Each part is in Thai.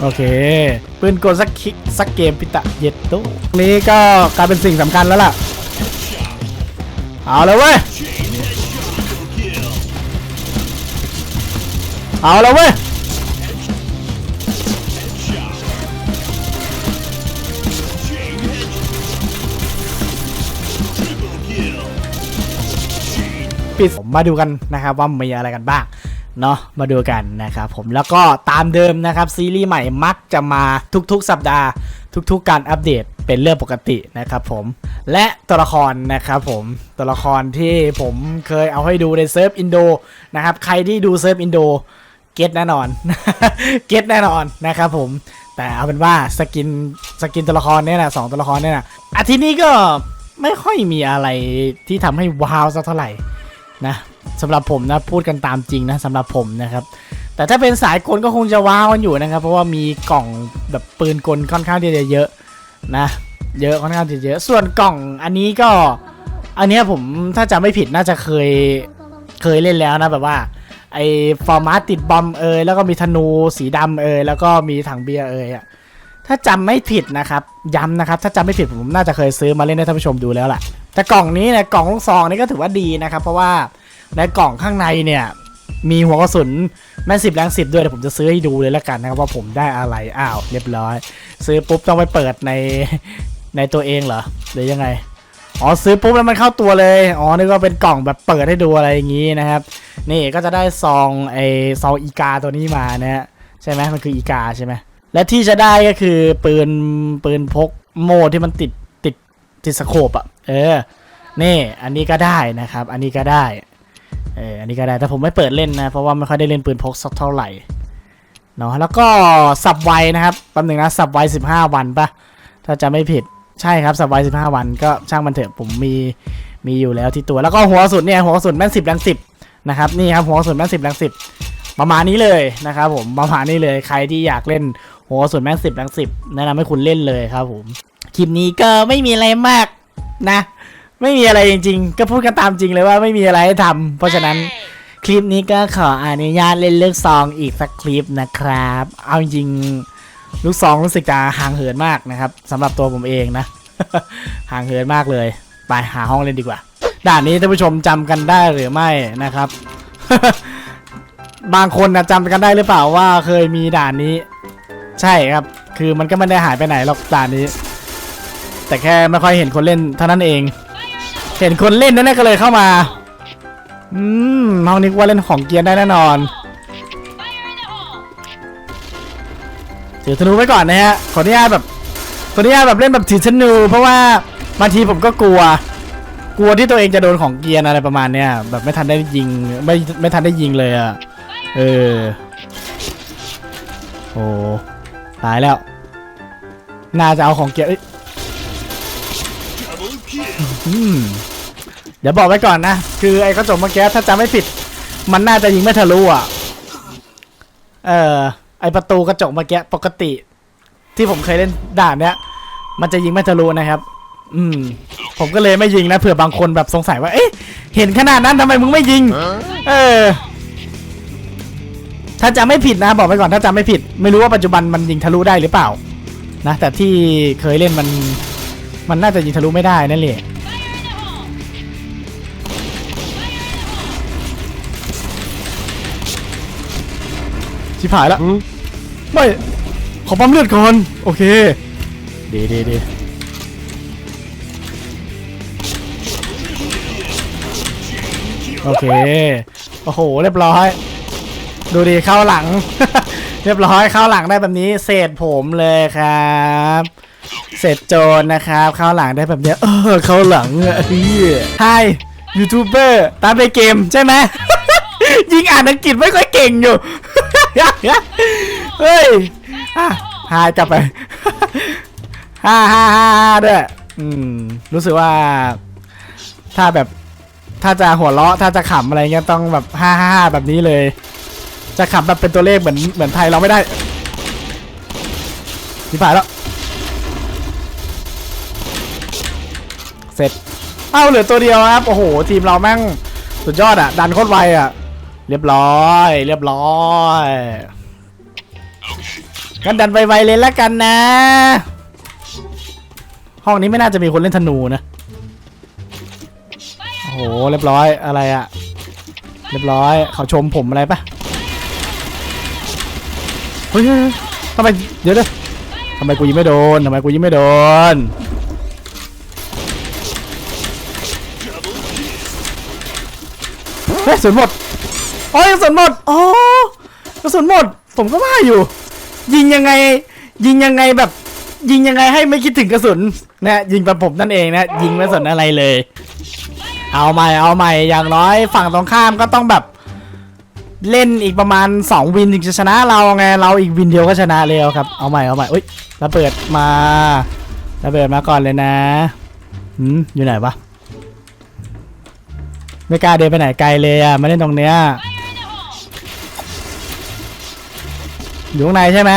โอเค ปืนกลสักคิสักเกมพิตะเย็ดโตนี้ก็กลายเป็นสิ่งสำคัญแล้วล่ะ เอาเลยเว้ย เอาแล้วเว้ยปิดผมมาดูกันนะครับว่ามีอะไรกันบ้าง เนาะมาดูกันนะครับผมแล้วก็ตามเดิมนะครับ ซีรีส์ใหม่มักจะมาทุกๆ สัปดาห์ ทุกๆ การอัปเดตเป็นเรื่องปกตินะครับผมและตัวละครนะครับผมตัวละครที่ผมเคยเอาให้ดูในเซิร์ฟอินโดนะครับใครที่ดูเซิร์ฟอินโดเก็ตแน่นอนเก็ตแน่นอนนะครับผมแต่เอาเป็นว่าสกินสกินตัวละครเนี่ยนะสองตัวละครเนี่ยนะอาทิตย์นี้ก็ไม่ค่อยมีอะไรที่ทำให้ว้าวสักเท่าไหร่นะ สำหรับผมนะพูดกันตามจริงนะสำหรับผมนะครับ แต่ถ้าเป็นสายกลก็คงจะว้าวกันอยู่นะครับ เพราะว่ามีกล่องแบบปืนกลค่อนข้างที่จะเยอะนะ เยอะค่อนข้างที่จะเยอะ ส่วนกล่องอันนี้ก็ อันนี้ผมถ้าจำไม่ผิดน่าจะเคยเคยเล่นแล้วนะแบบว่าไอ้ฟอร์มาติดบอมเอยแล้วก็มีธนูสีดำเอยแล้วก็มีถังเบียร์เอยอะถ้าจำไม่ผิดนะครับ ย้ำนะครับ ถ้าจำไม่ผิดผมน่าจะเคยซื้อมาเล่นให้ท่านผู้ชมดูแล้วแหละแต่กล่องนี้เนี่ยกล่องลูกซองนี่ก็ถือว่าดีนะครับ เพราะว่า ในกล่องข้างในเนี่ย มีหัวกระสุนแม่สิบแรงสิบด้วยเดี๋ยวผมจะซื้อให้ดูเลยละกันนะครับว่าผมได้อะไรอ้าวเรียบร้อย ซื้อปุ๊บต้องไปเปิดในในตัวเองเหรอหรือยังไงอ๋อซื้อปุ๊บแล้วมันเข้าตัวเลยอ๋อนึกว่าเป็นกล่องแบบเปิดให้ดูอะไรอย่างนี้นะครับ นี่ก็จะได้ซองไอซองอีกาตัวนี้มานะฮะใช่ไหมมันคืออีกาใช่ไหมและที่จะได้ก็คือปืนปืนพกโมที่มันติดติดติดสโคปอะเออนี่อันนี้ก็ได้นะครับ อันนี้ก็ได้ เอออันนี้ก็ได้ แต่ผมไม่เปิดเล่นนะ เพราะว่าไม่ค่อยได้เล่นปืนพกสักเท่าไหร่เนาะแล้วก็สับไวนะครับแป๊บหนึ่งนะสับไว15วันปะถ้าจะไม่ผิดใช่ครับสับไว15วันก็ช่างมันเถอะผมมีมีอยู่แล้วที่ตัวแล้วก็หัวสุดเนี่ยหัวสุนแม่น10แรง10นะครับนี่ครับหัวสุนแม่น10แรง10ประมาณนี้เลยนะครับผมประมาณนี้เลยใครที่อยากเล่นหัวสุนแม่น10แรง10แนะนำให้คุณเล่นเลยครับผมคลิปนี้ก็ไม่มีอะไรมากนะ ไม่มีอะไรจริง ๆ ก็พูดกันตามจริงเลยว่าไม่มีอะไรให้ทำเพราะฉะนั้นคลิปนี้ก็ขออนุญาตเล่นเลือกซองอีกสักคลิปนะครับ เอาจริงๆลูกซองรู้สึกจะห่างเหินมากนะครับสำหรับตัวผมเองนะ ห่างเหินมากเลย ไปหาห้องเล่นดีกว่า ด่านนี้ท่านผู้ชมจำกันได้หรือไม่นะครับ บางคนนะจำกันได้หรือเปล่าว่าเคยมีด่านนี้ ใช่ครับ คือมันก็ไม่ได้หายไปไหนหรอกด่านนี้ แต่แค่ไม่ค่อยเห็นคนเล่นเท่านั้นเอง เห็นคนเล่นนั่นก็เลยเข้ามา อืมน้องนึกว่าเล่นของเกียร์ได้แน่นอนถือธนูไว้ก่อนนะฮะ ขออนุญาตแบบขออนุญาตแบบเล่นแบบถือธนู เพราะว่าบางทีผมก็กลัว กลัวที่ตัวเองจะโดนของเกียร์อะไรประมาณเนี้ยแบบไม่ทันได้ยิงไม่ไม่ทันได้ยิงเลยอะเออ โอ้ตายแล้ว น่าจะเอาของเกียร์ อืมเดี๋ยวบอกไว้ก่อนนะ คือไอ้กระจกเมื่อกี้ถ้าจำไม่ผิด มันน่าจะยิงไม่ทะลุอะ เออไอประตูกระจกเมื่อกี้ปกติ ที่ผมเคยเล่นด่านเนี้ย มันจะยิงไม่ทะลุนะครับ อืม ผมก็เลยไม่ยิงนะเผื่อบางคนแบบสงสัยว่า เอ๊ะ เห็นขนาดนั้นทำไมมึงไม่ยิง เออ ถ้าจำไม่ผิดนะ บอกไว้ก่อนถ้าจำไม่ผิด ไม่รู้ว่าปัจจุบันมันยิงทะลุได้หรือเปล่า นะแต่ที่เคยเล่นมัน มันน่าจะยิงทะลุไม่ได้นั่นแหละ ชิบหายแล้วไม่ ขอปั๊มเลือดก่อน โอเคดีดีดีโอเค โอ้โห เรียบร้อย ดูดีเข้าหลัง เรียบร้อยเข้าหลังได้แบบนี้เศษผมเลยครับเสร็จโจรนะครับเข้าหลังได้แบบเนี้ยเออเข้าหลังอะเฮ้ยไฮยูทูบเบอร์ตามไปเกมใช่ไหม ยิงอ่านอังกฤษไม่ค่อยเก่งอยู่ เฮ้ยอะฮาจับไปฮ่าฮ่าฮ่าฮ่าด้วยอืมรู้สึกว่าถ้าแบบถ้าจะหัวเราะถ้าจะขำอะไรเงี้ยต้องแบบฮ่าฮ่าฮ่าแบบนี้เลย จะขำแบบเป็นตัวเลขเหมือนเหมือนไทยเราไม่ได้ที่ผ่านแล้ว เสร็จ เอ้าเหลือตัวเดียวครับ โอ้โห ทีมเราแม่งสุดยอดอะ ดันโคตรไวอะ เรียบร้อย เรียบร้อยกันดันไวๆเลยละกันนะ ห้องนี้ไม่น่าจะมีคนเล่นธนูนะโอ้โหเรียบร้อยอะไรอะเรียบร้อยเขาชมผมอะไรปะเฮ้ยทำไมเดี๋ยวเดี๋ยวทำไมกูยิงไม่โดนทำไมกูยิงไม่โดนเฮ้ยกระสุนหมด โอ้ยกระสุนหมดอ๋อกระสุนหมด ผมก็ว่าอยู่ ยิงยังไง ยิงยังไงแบบ ยิงยังไงให้ไม่คิดถึงกระสุนนะยิงแบบผมนั่นเองนะยิงไม่สนอะไรเลย เอาใหม่เอาใหม่อย่างน้อย ฝั่งตรงข้ามก็ต้องแบบ เล่นอีกประมาณ 2 วินถึงจะชนะเราไงเราอีกวินเดียวก็ชนะแล้วครับเอาใหม่เอาใหม่อุ้ยระเบิดมาระเบิดมาก่อนเลยนะหืมอยู่ไหนวะไม่กล้าเดินไปไหนไกลเลยอะมาเล่นตรงเนี้ย อยู่ข้างในใช่ไหม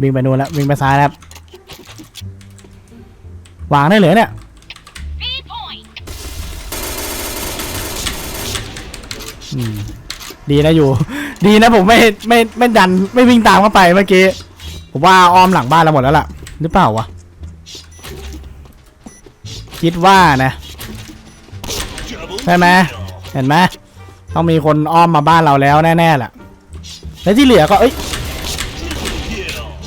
วิ่งไปนู่นแล้ววิ่งไปซ้ายแล้วครับวางได้เลยเนี่ยดีนะอยู่ ดีนะผมไม่ไม่ไม่ดันไม่วิ่งตามเข้าไปเมื่อกี้ผมว่าอ้อมหลังบ้านเราหมดแล้วล่ะ หรือเปล่าวะคิดว่านะใช่ไหมเห็นไหม ต้องมีคนอ้อมมาบ้านเราแล้วแน่ๆแหละแล้วที่เหลือก็เอ้ย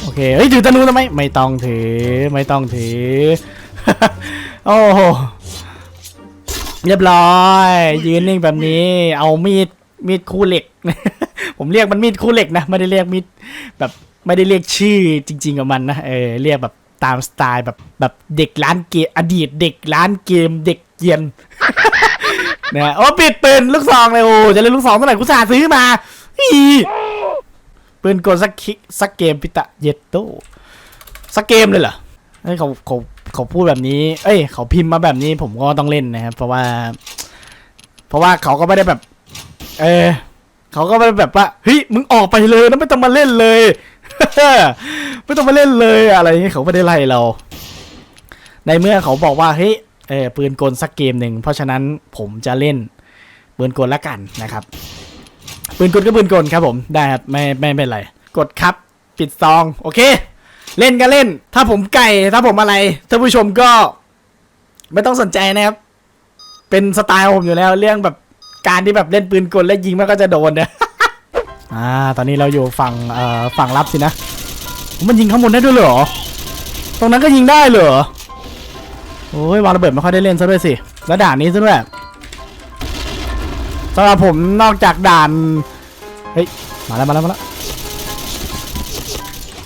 โอเคเฮ้ยถือธนูทำไมไม่ต้องถือไม่ต้องถือโอ้โหเรียบร้อย ยืนนิ่งแบบนี้ เอามีดมีดคู่เหล็ก ผมเรียกมันมีดคู่เหล็กนะไม่ได้เรียกมีดแบบไม่ได้เรียกชื่อจริง ๆ กับมันนะเออเรียกแบบตามสไตล์แบบแบบเด็กร้านเกมอดีตเด็กร้านเกมเด็กเกียน นะโอ้ปิดปืนลูกซองเลยโอ้จะเล่นลูกซองเท่าไหร่กูสาห์ซื้อมาอีปืนกลสักคิสักเกมพิตะเยตโตสักเกมเลยเหรอเฮ้ยเขาเขาเขาพูดแบบนี้ เอ้ยเขาพิมพ์มาแบบนี้ผมก็ต้องเล่นนะครับ เพราะว่า เพราะว่าเขาก็ไม่ได้แบบ เออเขาก็ไม่ได้แบบว่าเฮ้ยมึงออกไปเลยนะไม่ต้องมาเล่นเลย ไม่ต้องมาเล่นเลยอะไรอย่างเงี้ยเขาไม่ได้ไล่เรา ในเมื่อเขาบอกว่าเฮ้ย เออปืนกลสักเกมหนึ่งเพราะฉะนั้นผมจะเล่นปืนกลละกันนะครับ ปืนกลก็ปืนกลครับผมได้ครับไม่ไม่เป็นไร กดครับปิดซองโอเค เล่นก็เล่น ถ้าผมไก่ถ้าผมอะไรท่านผู้ชมก็ ไม่ต้องสนใจนะครับ เป็นสไตล์ของผมอยู่แล้ว เรื่องแบบการที่แบบเล่นปืนกลแล้วยิงมันก็จะโดนเนี่ยอ่าตอนนี้เราอยู่ฝั่งเอ่อฝั่งรับสินะมันยิงข้างบนได้ด้วยเหรอ ตรงนั้นก็ยิงได้เหรอ โอ้ยวางระเบิดไม่ค่อยได้เล่นซะด้วยสิ แล้วด่านนี้ซะด้วยสำหรับผมนอกจากด่าน เฮ้ย มาแล้วมาแล้วมาแล้ว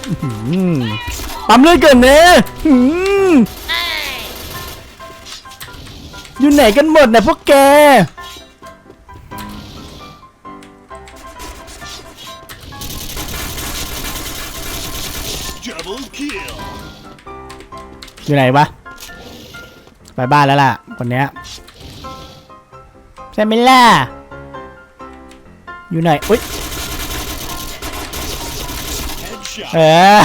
อื้อหือปั๊มเลือดเกินเน่หืม Hey. อยู่ไหนกันหมดเนี่ยพวกแก Double kill. อยู่ไหนวะ ไปบ้านแล้วล่ะ คนเนี้ยใช่ไหมล่ะ อยู่ไหน อุ้ยเออ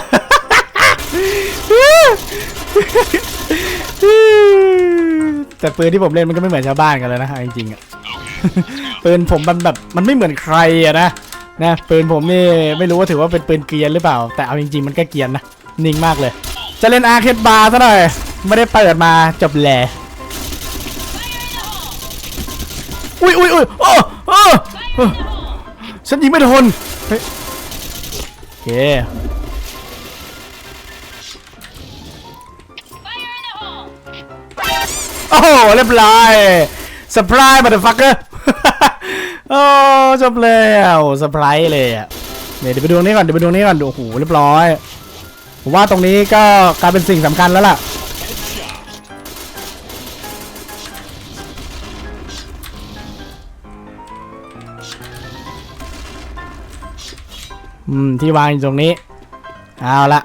แต่ปืนที่ผมเล่นมันก็ไม่เหมือนชาวบ้านกันเลยนะจริงๆอะปืนผมมันแบบมันไม่เหมือนใครอะนะนะปืนผมนี่ไม่รู้ว่าถือว่าเป็นปืนเกียนหรือเปล่า แต่เอาจริง ๆ มันก็เกียนนะนิ่งมากเลย จะเล่นอาร์เคดบาร์ซะหน่อย ไม่ได้เปิดมาจบแหล่อุ้ยอุ้ยอุ้ยโอ้โอ้โอ้ฉันยิงไม่โดนเฮ้ยโอเค Fire in the hole. โอ้โหเรียบร้อยเซอร์ไพรส์บัตเตอร์ฟักเกอร์โอ้จบแล้วเซอร์ไพรส์เลยอะเดี๋ยวไปดูนี้ก่อนเดี๋ยวไปดูนี้ก่อนโอ้โหเรียบร้อยผมว่าตรงนี้ก็กลายเป็นสิ่งสำคัญแล้วล่ะ อืม ที่วางอยู่ตรงนี้ เอาละ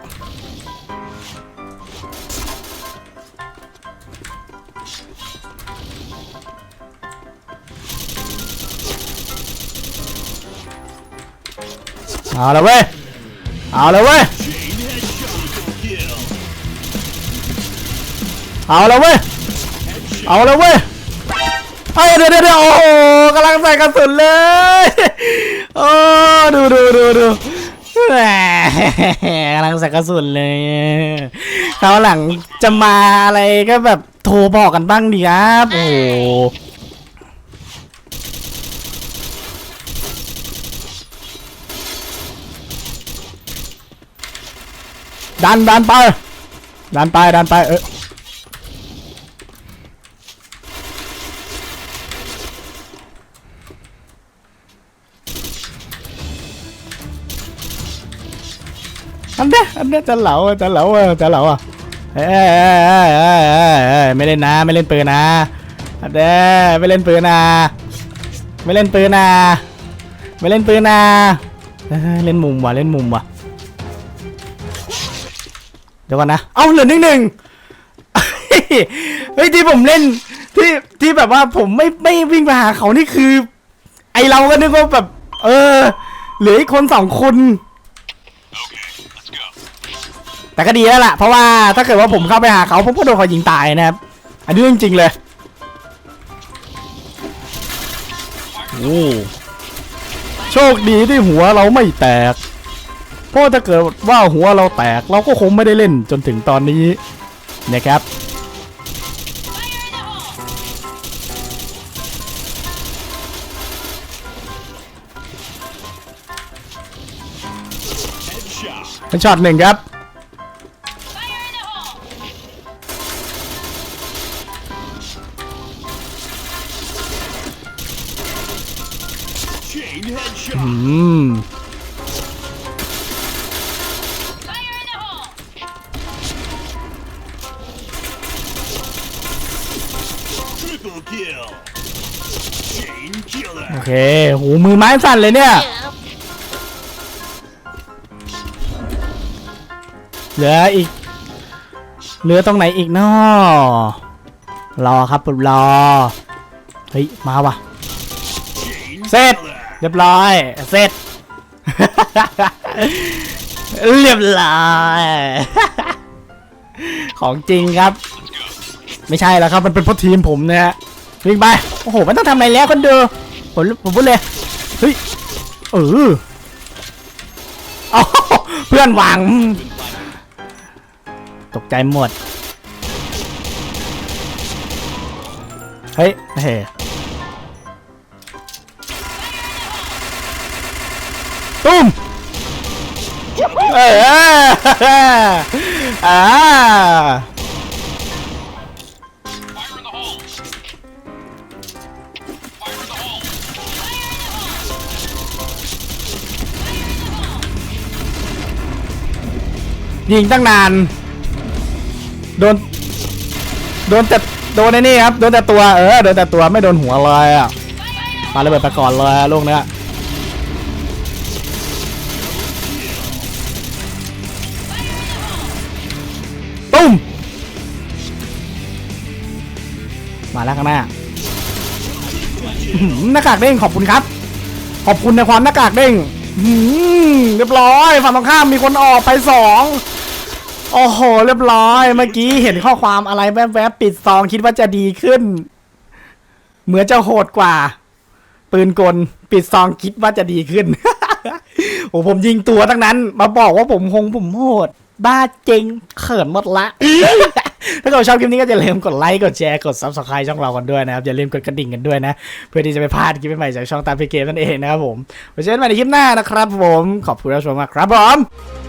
เอาละเว้ย เอาละเว้ย เอาละเว้ย เอาละเว้ย เอ้ยเดี๋ยวเดี๋ยวเดี๋ยวโอ้โหกำลังใส่กระสุนเลย โอ้ดูดูดูดูแหมกำลังใส่กระสุนเลยคราวหลังจะมาอะไรก็แบบโทรบอกกันบ้างดีครับ โอ้โหดันดันไปดันไปดันไปเออ อันเนี้อันเนี้จะเหลาจะเหลาอะจะเหลาอะเอ้ยเอ้ยเออเออไม่เล่นนะไม่เล่นปืนนะอันเนี้ไม่เล่นปืนนะไม่เล่นปืนนะไม่เล่นปืนนะเล่นมุมว่ะเล่นมุมว่ะเดี๋ยวก่อนนะเอาเหลือหนึ่งหนึ่งเฮ้ยที่ผมเล่นที่ที่แบบว่าผมไม่ไม่วิ่งไปหาเขานี่คือ ไอเราก็นึกว่าแบบ เออเหลืออีกคนสองคน แต่ก็ดีแล้วล่ะ เพราะว่าถ้าเกิดว่าผมเข้าไปหาเขาผมก็โดนเขายิงตายนะครับ อันนี้จริงๆเลย โอ้โชคดีที่หัวเราไม่แตก เพราะถ้าเกิดว่าหัวเราแตกเราก็คงไม่ได้เล่นจนถึงตอนนี้นะครับเป็นช็อตหนึ่งครับ อืมโอเค หูมือไม้สั่นเลยเนี่ย เหลืออีก เหลือตรงไหนอีกนาะรอครับรอ เฮ้ย มาว่ะ เสร็จ เรียบร้อย เสร็จ เรียบร้อย ของจริงครับ ไม่ใช่แล้วครับ มันเป็นเพราะทีมผมนะฮะวิ่งไป โอ้โห มันต้องทำอะไรแล้วคนเดูผมผมพูดเลย เฮ้ย เออเอาเพื่อนวาง ตกใจหมด เฮ้ยเฮ้ ตุ้มเอออ่า Fire in the hole! Fire in the hole! ยิงตั้งนาน โดน โดนแต่โดนไอ้นี่ครับ โดนแต่ตัว เออ โดนแต่ตัวไม่โดนหัวเลยอะปาระเบิดไปก่อนเลยลูกเนี้ย มาแล้วข้างหน้าหน้ากากเด้งขอบคุณครับ ขอบคุณในความหน้ากากเด้งเรียบร้อยฝั่งตรงข้ามมีคนออกไปสองโอ้โห เรียบร้อย เมื่อกี้เห็นข้อความอะไรแวบๆปิดซองคิดว่าจะดีขึ้น เหมือนจะโหดกว่า ปืนกลปิดซองคิดว่าจะดีขึ้นโอ้ผมยิงตัวตั้งนั้น มาบอกว่าผมคงผมโหด บ้าเจงเขินหมดละ ถ้าเกิดชอบคลิปนี้ก็อย่าลืมกดไลค์ กดแชร์ กด subscribe ช่องเรากันด้วยนะครับ อย่าลืมกดกระดิ่งกันด้วยนะ เพื่อที่จะไม่พลาดคลิปใหม่ๆจากช่องตามพีเกมนั่นเองนะครับผมไว้เจอกันใหม่ในคลิปหน้านะครับผม ขอบคุณที่รับชมมากครับผม